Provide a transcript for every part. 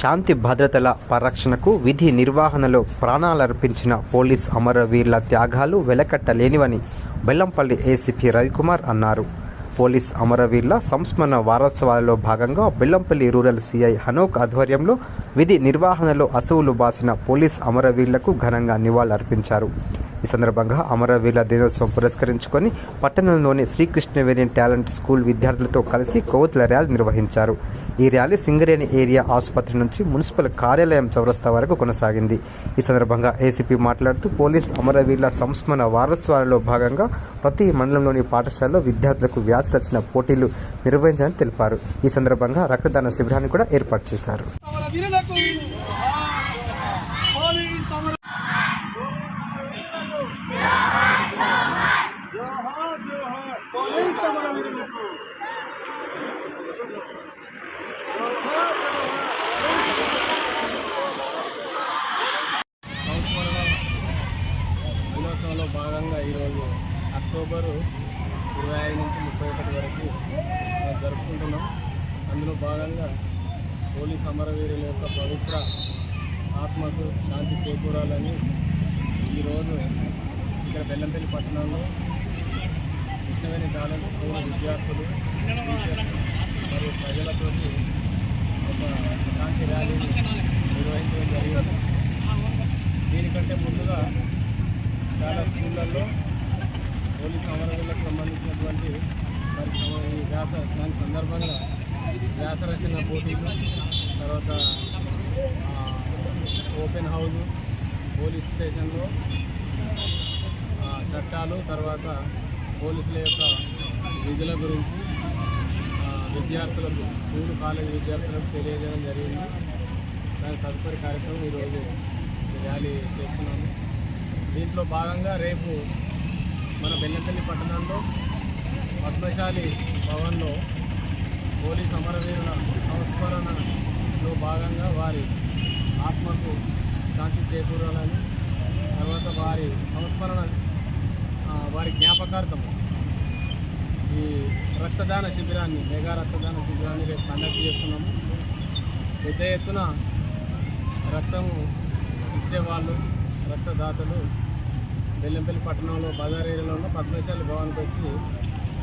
శాంతి భద్రతల పరిరక్షణకు విధి నిర్వహణలో ప్రాణాలర్పించిన పోలీస్ అమరవీరుల త్యాగాలు వెలకట్టలేనివని బెల్లంపల్లి ఏసీపీ రవికుమార్ అన్నారు. పోలీస్ అమరవీరుల సంస్మరణ వారోత్సవాలలో భాగంగా బెల్లంపల్లి రూరల్ సిఐ హనోక్ ఆధ్వర్యంలో విధి నిర్వహణలో అసువులు బాసిన పోలీస్ అమరవీరులకు ఘనంగా నివాళులర్పించారు. ఈ సందర్భంగా అమరవీరుల దినోత్సవం పురస్కరించుకొని పట్టణంలోని శ్రీకృష్ణవేణి టాలెంట్ స్కూల్ విద్యార్థులతో కలిసి కోతుల ర్యాలీ నిర్వహించారు. ఈ ర్యాలీ సింగరేణి ఏరియా ఆసుపత్రి నుంచి మున్సిపల్ కార్యాలయం చౌరస్తా వరకు కొనసాగింది. ఈ సందర్భంగా ఏసీపీ మాట్లాడుతూ పోలీస్ అమరవీరుల సంస్మరణ వారోత్సవాలలో భాగంగా ప్రతి మండలంలోని పాఠశాలలో విద్యార్థులకు వ్యాసి రచన పోటీలు నిర్వహించాలని తెలిపారు. ఈ సందర్భంగా రక్తదాన శిబిరాన్ని కూడా ఏర్పాటు చేశారు. ఈరోజు అక్టోబరు ఇరవై ఐదు నుంచి ముప్పై ఒకటి వరకు జరుపుకుంటున్నాం. అందులో భాగంగా పోలీస్ అమరవీరుల యొక్క పవిత్ర ఆత్మకు శాంతి చేకూరాలని ఈరోజు ఇక్కడ బెల్లంపల్లి పట్టణంలో కృష్ణవేణి టాలెంట్ స్కూల్ విద్యార్థులు మరియు ప్రజలతోటి ఒక శాంతి ర్యాలీని పోలీస్ అమరవీళ్ళకు సంబంధించినటువంటి మరి ఈ వ్యాస దాని సందర్భంగా వ్యాస రచన పోటీలు తర్వాత ఓపెన్ హౌస్ పోలీస్ స్టేషన్లో చట్టాలు తర్వాత పోలీసుల యొక్క విధుల గురించి విద్యార్థులకు స్కూల్ కాలేజ్ విద్యార్థులకు తెలియజేయడం జరిగింది. దాని తదుపరి కార్యక్రమం ఈరోజు ర్యాలీ చేస్తున్నాము. దీంట్లో భాగంగా రేపు మన బెల్లంపల్లి పట్టణంలో పద్మశాలి భవన్లో పోలీస్ అమరవీరుల సంస్మరణలో భాగంగా వారి ఆత్మకు శాంతి చేకూరాలని తర్వాత వారి సంస్మరణ వారి జ్ఞాపకార్థం ఈ రక్తదాన శిబిరాన్ని మెగా రక్తదాన శిబిరాన్ని రేపు కండక్ట్ చేస్తున్నాము. పెద్ద ఎత్తున రక్తము ఇచ్చేవాళ్ళు రక్తదాతలు బెల్లంపల్లి పట్టణంలో బజార్ ఏరియాలో ఉన్న పద్మశాలి భవన్కి వచ్చి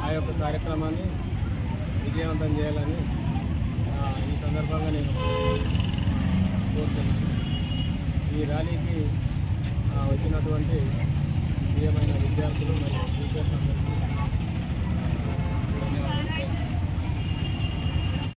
ఆ యొక్క కార్యక్రమాన్ని విజయవంతం చేయాలని ఈ సందర్భంగా నేను కోరుతున్నాను. ఈ ర్యాలీకి వచ్చినటువంటి ప్రియమైన విద్యార్థులు మరియు